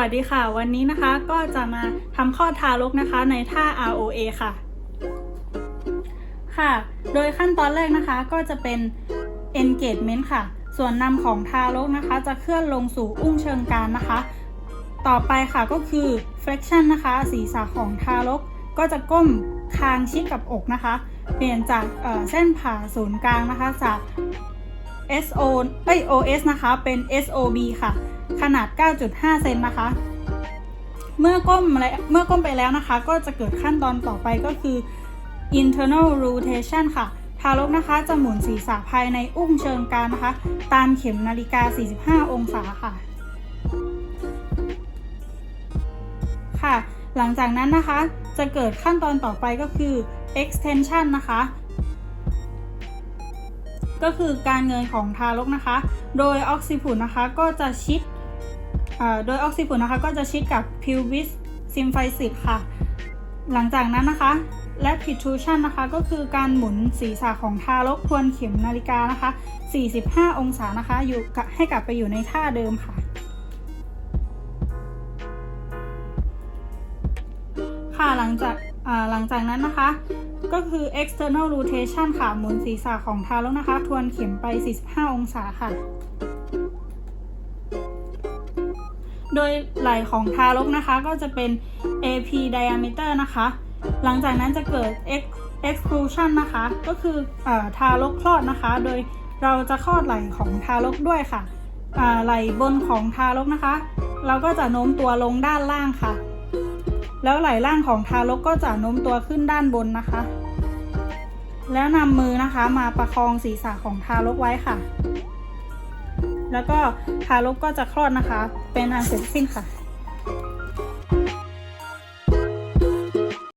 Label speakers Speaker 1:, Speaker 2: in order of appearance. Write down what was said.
Speaker 1: วัสดีค่ะ วันนี้นะคะก็จะมาทำข้อทารกนะคะในท่า ROA ค่ะ ค่ะ โดยขั้นตอนแรกนะคะก็จะเป็น engagement ค่ะ ส่วนนำของทารกนะคะ จะเคลื่อนลงสู่อุ้งเชิงกรานนะคะ ต่อไปค่ะก็คือ flexion นะคะ ศีรษะของทารก ก็จะก้มคางชิดกับอกนะคะ เปลี่ยนจากเอ่อเส้นผ่าศูนย์กลางนะคะจาก SO เอ้ย OS นะคะ เป็น SOB ค่ะ ขนาด 9.5 เซนนะคะ เมื่อก้มและเมื่อก้มไปแล้วนะคะ ก็จะเกิดขั้นตอนต่อไปก็คือ internal rotation ค่ะ ทารกนะคะจะหมุนศีรษะภายในอุ้งเชิงกรานนะคะ ตามเข็มนาฬิกา 45 องศาค่ะ ค่ะ หลังจากนั้นนะคะ จะเกิดขั้นตอนต่อไปก็คือ extension นะคะ ก็คือการเงินของทารกนะคะ โดยออกซิพุนนะคะก็จะชิดโดยออกซิพุนนะคะก็จะชิดกับ pelvis symphysis ค่ะ หลังจากนั้นนะคะและ protrusion นะคะก็คือการหมุนศีรษะของทารกทวนเข็มนาฬิกานะคะ 45 องศานะคะอยู่ให้กลับไปอยู่ในท่าเดิมค่ะ ค่ะหลังจาก หลังจากนั้นนะคะ ก็คือ external rotation ค่ะ หมุนศีรษะของทารกนะคะ ทวนเข็มไป 45 องศาค่ะ โดยไหล่ของทารกนะคะก็จะเป็น AP diameter นะคะ หลังจากนั้นจะเกิด exclusion นะคะ ก็คืออทารกคลอดนะคะ โดยเราจะคลอดไหล่ของทารกด้วยค่ะไหล่บนของทารกนะคะ เราก็จะโน้มตัวลงด้านล่างค่ะ แล้วไหล่ล่างของทารกก็จะโน้มตัวขึ้นด้านบนนะคะ แล้วนำมือนะคะมาประคองศีรษะของทารกไว้ค่ะ แล้วก็ทารกก็จะคลอดนะคะ เป็นอันเสร็จสิ้นค่ะ